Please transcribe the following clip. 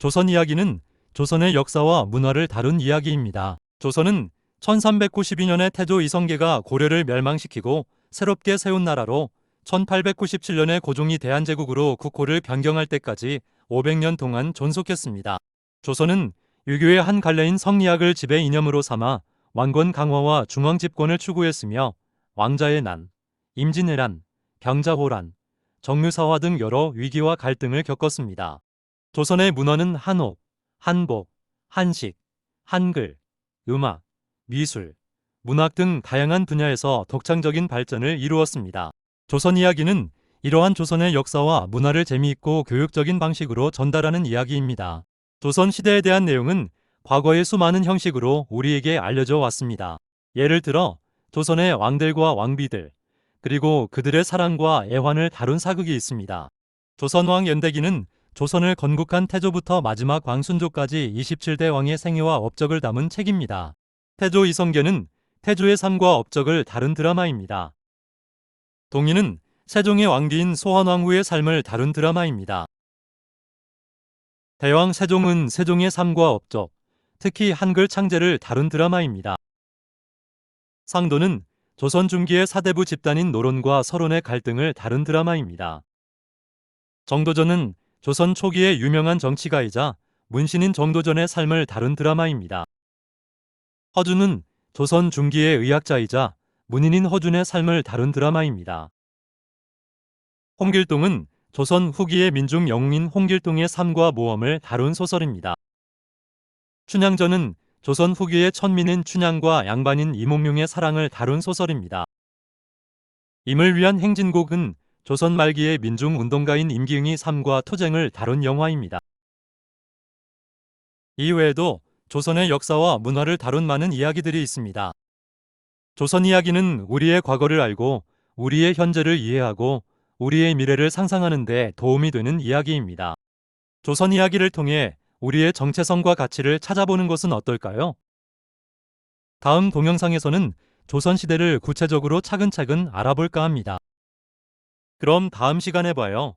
조선 이야기는 조선의 역사와 문화를 다룬 이야기입니다. 조선은 1392년에 태조 이성계가 고려를 멸망시키고 새롭게 세운 나라로 1897년에 고종이 대한제국으로 국호를 변경할 때까지 500년 동안 존속했습니다. 조선은 유교의 한 갈래인 성리학을 지배 이념으로 삼아 왕권 강화와 중앙 집권을 추구했으며 왕자의 난, 임진왜란, 병자호란, 정유사화 등 여러 위기와 갈등을 겪었습니다. 조선의 문화는 한옥, 한복, 한식, 한글, 음악, 미술, 문학 등 다양한 분야에서 독창적인 발전을 이루었습니다. 조선 이야기는 이러한 조선의 역사와 문화를 재미있고 교육적인 방식으로 전달하는 이야기입니다. 조선 시대에 대한 내용은 과거의 수많은 형식으로 우리에게 알려져 왔습니다. 예를 들어 조선의 왕들과 왕비들, 그리고 그들의 사랑과 애환을 다룬 사극이 있습니다. 조선왕 연대기는 조선을 건국한 태조부터 마지막 왕순조까지 27대 왕의 생애와 업적을 담은 책입니다. 태조 이성계는 태조의 삶과 업적을 다룬 드라마입니다. 동인은 세종의 왕비인 소환왕후의 삶을 다룬 드라마입니다. 대왕 세종은 세종의 삶과 업적, 특히 한글 창제를 다룬 드라마입니다. 상도는 조선 중기의 사대부 집단인 노론과 서론의 갈등을 다룬 드라마입니다. 정도전은 조선 초기의 유명한 정치가이자 문신인 정도전의 삶을 다룬 드라마입니다. 허준은 조선 중기의 의학자이자 문인인 허준의 삶을 다룬 드라마입니다. 홍길동은 조선 후기의 민중 영웅인 홍길동의 삶과 모험을 다룬 소설입니다. 춘향전은 조선 후기의 천민인 춘향과 양반인 이몽룡의 사랑을 다룬 소설입니다. 임을 위한 행진곡은 조선 말기의 민중 운동가인 임기응의 삶과 투쟁을 다룬 영화입니다. 이외에도 조선의 역사와 문화를 다룬 많은 이야기들이 있습니다. 조선 이야기는 우리의 과거를 알고 우리의 현재를 이해하고 우리의 미래를 상상하는 데 도움이 되는 이야기입니다. 조선 이야기를 통해 우리의 정체성과 가치를 찾아보는 것은 어떨까요? 다음 동영상에서는 조선시대를 구체적으로 차근차근 알아볼까 합니다. 그럼 다음 시간에 봐요.